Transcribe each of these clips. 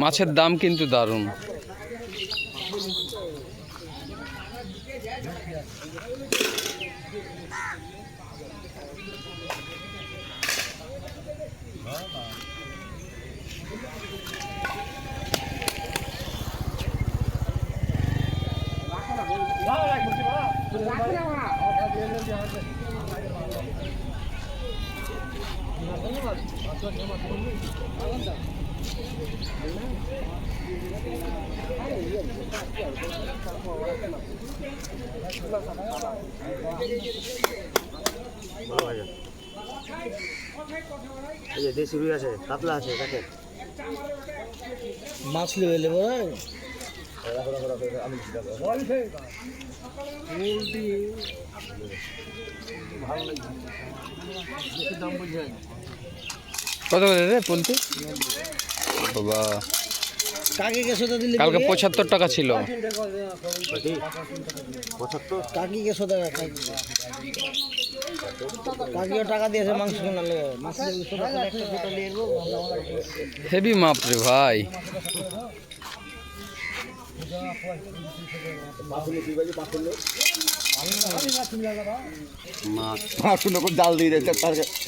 মাছের দাম কিন্তু দারুণ। এই যে দেশি রুই আছে কাতলা আছে দেখেন। মাছ লিবে নেব কত করে রে পোলট্রি? বাবা। কাকে কালকে পঁচাত্তর টাকা ছিল। পঁচাত্তর কাকি গেছো টাকা কাকিও টাকা দিয়েছে মাংস মাছ হেভি মাপ রে ভাই।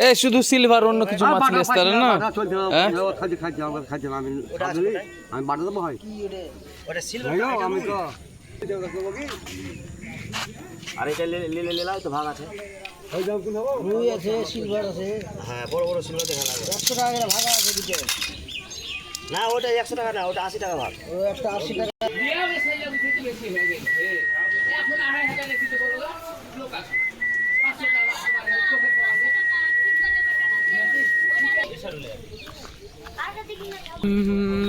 এ শুধু সিলভার অন্য কিছু মাছ নিয়ে আসতে না? হ্যাঁ? না আমি আমি বাটা দেবো হয়? আমি তো আর এটা লিলে লিলাই তো ভাগ আছে। রুই আছে সিলভার আছে। হ্যাঁ বড় বড় সিলভার দেখা লাগে একশো টাকা ভাগা আছে না ওটা একশো টাকা না ওটা আশি টাকা ভাগ। ও একটা আশি টাকা। হুম,